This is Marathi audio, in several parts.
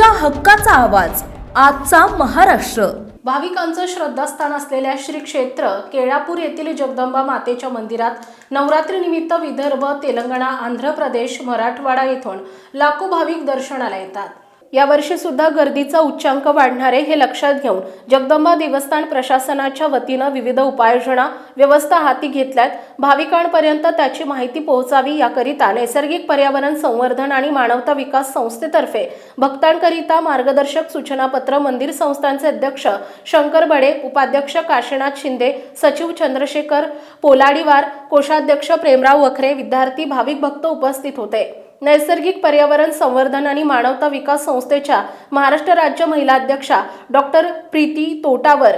तुमच्या हक्काचा आवाज. आजचा महाराष्ट्र. भाविकांचं श्रद्धास्थान असलेल्या श्री क्षेत्र केळापूर येथील जगदंबा मातेच्या मंदिरात नवरात्रीनिमित्त विदर्भ तेलंगणा आंध्र प्रदेश मराठवाडा येथून लाखो भाविक दर्शनाला येतात. यावर्षी सुद्धा गर्दीचा उच्चांक वाढणारे हे लक्षात घेऊन जगदंबा देवस्थान प्रशासनाच्या वतीनं विविध उपाययोजना व्यवस्था हाती घेतल्यात. भाविकांपर्यंत त्याची माहिती पोहोचावी याकरिता नैसर्गिक पर्यावरण संवर्धन आणि मानवता विकास संस्थेतर्फे भक्तांकरिता मार्गदर्शक सूचनापत्र मंदिर संस्थांचे अध्यक्ष शंकर बडे उपाध्यक्ष काशीनाथ शिंदे सचिव चंद्रशेखर पोलाडीवार कोषाध्यक्ष प्रेमराव वखरे विद्यार्थी भाविक भक्त उपस्थित होते. नैसर्गिक पर्यावरण संवर्धन आणि मानवता विकास संस्थेच्या महाराष्ट्र राज्य महिला अध्यक्षा डॉक्टर प्रीती तोटावर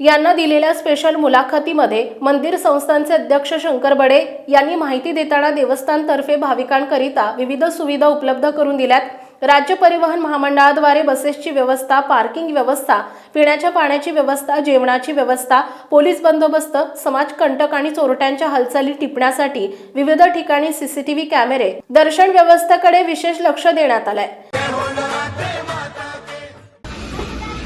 यांना दिलेल्या स्पेशल मुलाखतीमध्ये मंदिर संस्थांचे अध्यक्ष शंकर बडे यांनी माहिती देताना देवस्थानतर्फे भाविकांकरिता विविध सुविधा उपलब्ध करून दिल्यात. राज्य परिवहन महामंडळाद्वारे बसेसची व्यवस्था पार्किंग व्यवस्था पिण्याच्या पाण्याची व्यवस्था जेवणाची व्यवस्था पोलीस बंदोबस्त समाजकंटक आणि चोरट्यांच्या हालचाली टिपण्यासाठी विविध ठिकाणी सीसीटीव्ही कॅमेरे दर्शन व्यवस्थेकडे विशेष लक्ष देण्यात आलंय.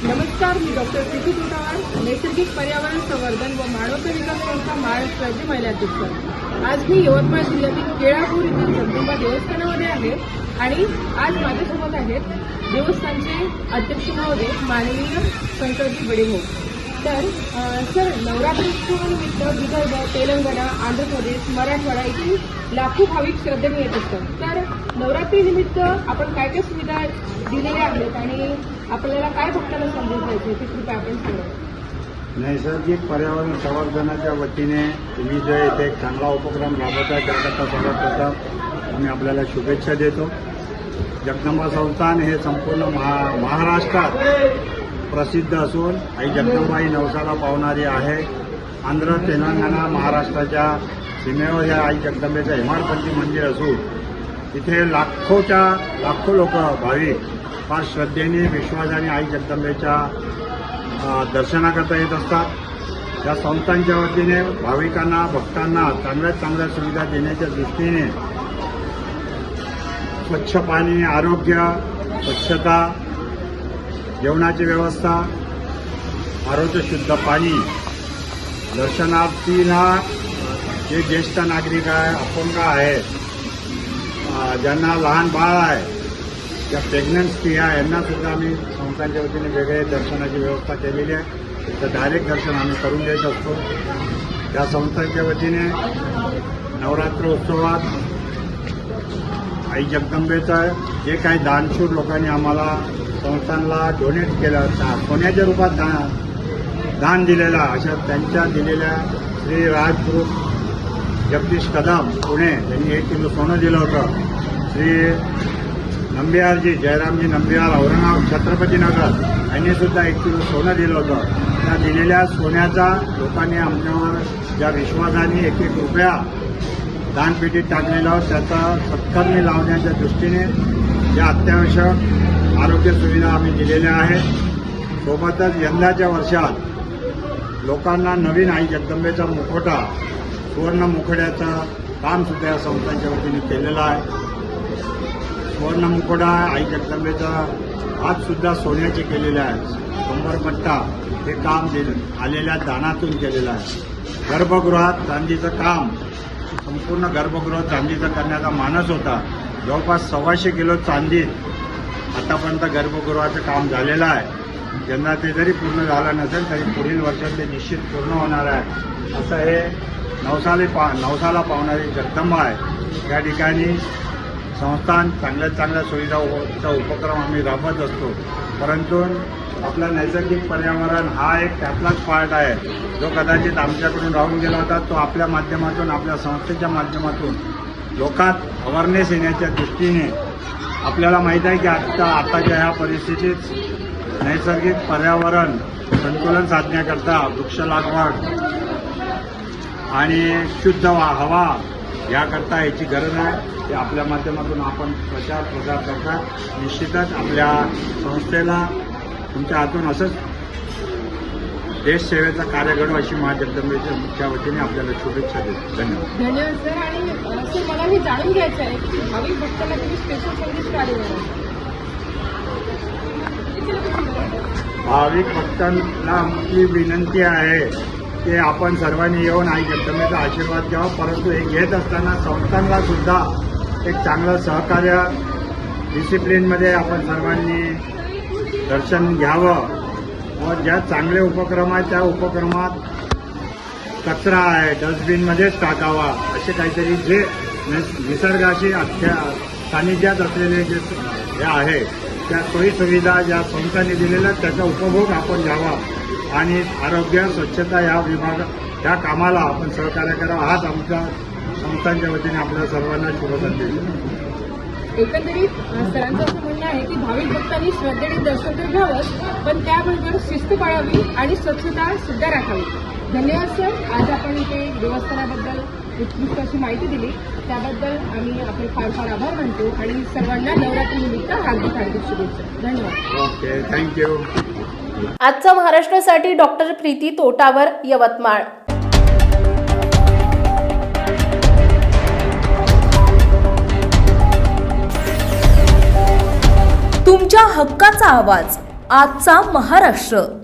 नमस्कार मी डॉक्टर प्रीती तुटावार नैसर्गिक पर्यावरण संवर्धन व मानवता विकास संस्था महाराष्ट्राचे महिला अध्यक्ष. आज मी यवतमाळ जिल्ह्यातील केळापूर येथील जगदंबा देवस्थानामध्ये आहे. आणि आज माझ्यासोबत आहेत देवस्थानचे अध्यक्ष महोदय माननीय शंकरजी बडेभाऊ. तर सर नवरात्रोत्सवानिमित्त विदर्भ तेलंगणा आंध्र प्रदेश मराठवाडा येथील लाखो भाविक श्रद्धेने येत असतात. तर नवरात्रीनिमित्त आपण काय काय सुविधा दिलेल्या आहेत आणि आपल्याला काय भक्तांना समजून पाहिजे ते कृपया आपण सांगा. नैसर्गिक पर्यावरण संवर्धनाच्या वतीने तुम्ही जे इथे एक चांगला उपक्रम राबवत आहे त्याकरता सर्वप्रथम आम्ही आपल्याला शुभेच्छा देतो. जगदंबा संस्थान हे संपूर्ण महा महाराष्ट्रात प्रसिद्ध असून आई जगदंबा ही नवसाला पावणारी आहे. आंध्र तेलंगणा महाराष्ट्राच्या सीमेवर या आई जगदंबेचं हिमाडपंथी मंदिर असून तिथे लाखोच्या लाखो लोक भाविक फार श्रद्धेने विश्वासाने आई जगदंबेच्या दर्शनाकरता येत असतात. या संस्थांच्या वतीने भाविकांना भक्तांना चांगल्यात चांगल्या सुविधा देण्याच्या दृष्टीने स्वच्छ पाणी आरोग्य स्वच्छता जेवणाची व्यवस्था आरोग्य शुद्ध पाणी. दर्शनार्थींना जे ज्येष्ठ नागरिक आहे अपंग आहेत ज्यांना लहान बाळ आहे ज्या प्रेग्नंट स्त्रिया आहे, यांना सुद्धा आम्ही संस्थांच्या वतीने वेगळे दर्शनाची व्यवस्था केलेली आहे. तर डायरेक्ट दर्शन आम्ही करून देत असतो. त्या संस्थांच्या वतीने नवरात्र उत्सवात आई जगदंबेचं जे काही दानशूर लोकांनी आम्हाला संस्थांना डोनेट केलं दा- सोन्याच्या रूपात दान दान दिलेला अशा त्यांच्या दिलेल्या श्री राजपूत जगदीश कदम पुणे त्यांनी एक किलो सोनं दिलं होतं. श्री नंबियारजी जयरामजी नंबियार औरंगाबाद छत्रपतीनगर यांनी सुद्धा एक किलो सोनं दिलं होतं. त्या दिलेल्या सोन्याचा लोकांनी आमच्यावर ज्या विश्वासाने एक एक रुपया दानपेटीत टाकलेला त्याचा सत्कर्मी लावण्याच्या दृष्टीने या अत्यावश्यक आरोग्य सुविधा आम्ही दिलेल्या आहेत. सोबतच यंदाच्या वर्षात लोकांना नवीन आई जगदंबेचा मुखोटा सुवर्ण मुखड्याचं कामसुद्धा या संस्थांच्या वतीने केलेलं आहे. सुवर्ण मुखोटा आई जगदंबेचा हातसुद्धा सोन्याचे केलेले आहे कंबरपट्टा हे काम दिलं आलेल्या दानातून केलेलं आहे. गर्भगृहात चांदीचं काम संपूर्ण गर्भगृह चांदीचा करण्याचा मानस होता. जवळपास सव्वाशे किलो चांदीत आतापर्यंत गर्भगृहाचं काम झालेलं आहे. यंदा ते जरी पूर्ण झालं नसेल तरी पुढील वर्षात ते निश्चित पूर्ण होणार आहे. असं हे नवसाले पा नवसाला पावणारी जगदंबा आहे. त्या ठिकाणी संस्थान चांगल्या चांगल्या सुविधाचा उपक्रम आम्ही राबवत असतो. परंतु आपला नैसर्गिक पर्यावरण हा एक त्यातलाच पार्ट आहे. जो कदाचित आमच्याकडून राहून गेला होता तो आपल्या माध्यमातून आपल्या संस्थेच्या माध्यमातून लोकात अवेअरनेस येण्याच्या दृष्टीने आपल्याला माहीत आहे की आत्ता आताच्या ह्या परिस्थितीत नैसर्गिक पर्यावरण संतुलन साधण्याकरता वृक्ष लागवड आणि शुद्ध वा- हवा याकरता याची गरज आहे. ते आपल्या माध्यमातून आपण प्रचार प्रसार करतात. निश्चितच आपल्या संस्थेला तुमच्या हातून असंच देश सेवेचं कार्य घडू अशी महाजगदंबेच्या वतीने आपल्याला शुभेच्छा देतो. धन्यवाद. धन्यवाद सर. आणि मला हे जाणून घ्यायचं आहे की भाविक भक्तांना तुम्ही स्पेशल संदेश आहात? भाविक भक्तांना आपली विनंती आहे ते आपण सर्वांनी येऊन आई जगदंबेचा आशीर्वाद घ्यावा. परंतु हे घेत असताना संस्थांना सुद्धा एक चांगलं सहकार्य डिसिप्लिनमध्ये आपण सर्वांनी दर्शन घ्यावं. व ज्या चांगले उपक्रम आहेत त्या उपक्रमात कचरा आहे डस्टबिनमध्येच टाकावा. असे काहीतरी जे निस- निसर्गाशी अख्या सानिध्यात असलेले जे हे आहे त्या सोयी सुविधा ज्या संस्थांनी दिलेल्या आहेत, त्याचा उपभोग आपण घ्यावा. आणि आरोग्य स्वच्छता या विभाग या कामाला आपण सहकार्य करावं. हाच आमच्या संस्थांच्या वतीने आपल्या सर्वांना आहे. एकंदरीत सरांचं असं म्हणणं आहे की भाविक भक्तांनी श्रद्धेने दर्शन तर घ्यावंच पण त्याबरोबर शिस्त पाळावी आणि स्वच्छता सुद्धा राखावी. धन्यवाद सर. आज आपण इथे देवस्थानाबद्दल उत्कृष्ट अशी माहिती दिली. त्याबद्दल आम्ही आपले फार फार आभार मानतो आणि सर्वांना नवरात्रीनिमित्त हार्दिक हार्दिक शुभेच्छा. धन्यवाद. Okay thank you. आजचा महाराष्ट्रासाठी डॉक्टर प्रीती तोटावर यवतमाळ. तुमच्या हक्काचा आवाज आजचा महाराष्ट्र.